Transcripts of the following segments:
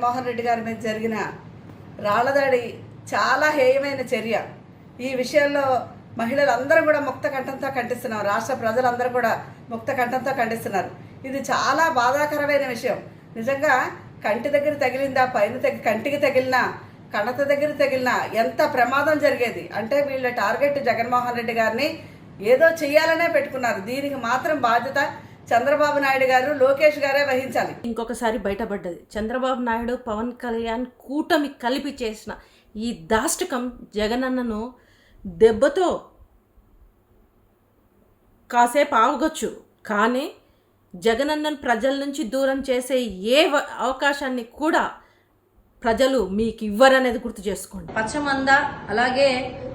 జగన్మోహన్ రెడ్డి గారి మీద జరిగిన రాళ్ళదాడి చాలా హేయమైన చర్య. ఈ విషయంలో మహిళలందరూ కూడా ముక్త కంఠంతో ఖండిస్తున్నారు రాష్ట్ర ప్రజలందరూ కూడా ముక్త కంఠంతో ఖండిస్తున్నారు ఇది చాలా బాధాకరమైన విషయం. నిజంగా కంటి దగ్గర తగిలిందా పైన తగి కంటికి తగిలినా కణత దగ్గర తగిలినా ఎంత ప్రమాదం జరిగేది? అంటే వీళ్ళ టార్గెట్ జగన్మోహన్ రెడ్డి గారిని ఏదో చేయాలనే పెట్టుకున్నారు. దీనికి మాత్రం బాధ్యత చంద్రబాబు నాయుడు గారు లోకేష్ గారే వహించాలి. ఇంకొకసారి బయటపడ్డది. చంద్రబాబు నాయుడు పవన్ కళ్యాణ్ కూటమి కలిపి చేసిన ఈ దాష్టికం జగనన్నను దెబ్బతో కాసేపు ఆగొచ్చు కానీ జగనన్నను ప్రజల నుంచి దూరం చేసే ఏ అవకాశాన్ని కూడా ప్రజలు మీకు ఇవ్వరనేది గుర్తు చేసుకోండి. పచ్చమంద అలాగే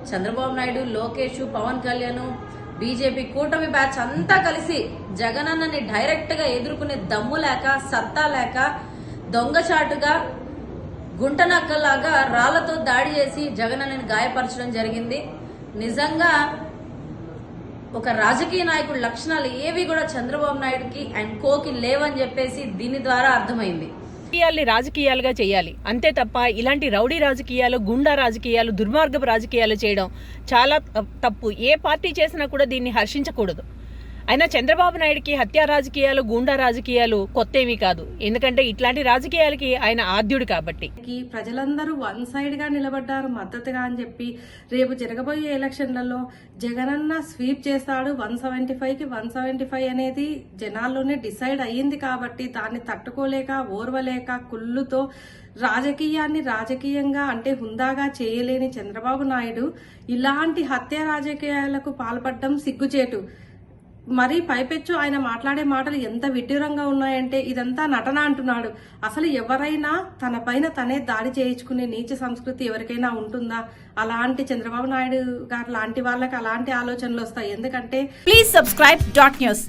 చంద్రబాబు నాయుడు లోకేష్ పవన్ కళ్యాణ్ బీజేపీ కూటమి బ్యాచ్ అంతా కలిసి జగనన్నని డైరెక్ట్గా ఎదుర్కొనే దమ్ము లేక సత్తా లేక దొంగచాటుగా గుంటనక్కలాగా రాళ్ళతో దాడి చేసి జగనన్నని గాయపరచడం జరిగింది. నిజంగా ఒక రాజకీయ నాయకుడి లక్షణాలు ఏవి కూడా చంద్రబాబు నాయుడుకి అండ్ కోకి లేవని చెప్పేసి దీని ద్వారా అర్థమైంది. రాజకీయాల్ని రాజకీయాలుగా చేయాలి. అంతే తప్ప ఇలాంటి రౌడీ రాజకీయాలు గుండా రాజకీయాలు దుర్మార్గపు రాజకీయాలు చేయడం చాలా తప్పు. ఏ పార్టీ చేసినా కూడా దీన్ని హర్షించకూడదు. అయినా చంద్రబాబు నాయుడికి హత్యా రాజకీయాలు గుండా రాజకీయాలు కొత్త ఏమీ కాదు. ఎందుకంటే ఇట్లాంటి రాజకీయాలకి ఆయన ఆద్యుడు కాబట్టి. ప్రజలందరూ వన్ సైడ్గా నిలబడ్డారు మద్దతుగా అని చెప్పి రేపు జరగబోయే ఎలక్షన్లలో జగనన్న స్వీప్ చేస్తాడు. వన్ సెవెంటీ ఫైవ్కి వన్ సెవెంటీ ఫైవ్ అనేది జనాల్లోనే డిసైడ్ అయ్యింది కాబట్టి దాన్ని తట్టుకోలేక ఓర్వలేక కుళ్ళుతో రాజకీయాన్ని రాజకీయంగా అంటే హుందాగా చేయలేని చంద్రబాబు నాయుడు ఇలాంటి హత్య రాజకీయాలకు పాల్పడడం సిగ్గుచేటు. మరీ పైపెచ్చు ఆయన మాట్లాడే మాటలు ఎంత విడ్డూరంగా ఉన్నాయంటే ఇదంతా నటన అంటున్నాడు. అసలు ఎవరైనా తన పైన తనే దాడి చేయించుకునే నీచ సంస్కృతి ఎవరికైనా ఉంటుందా? అలాంటి చంద్రబాబు నాయుడు గారు లాంటి వాళ్ళకి అలాంటి ఆలోచనలు వస్తాయి. ఎందుకంటే ప్లీజ్ సబ్స్క్రైబ్ డాట్ న్యూస్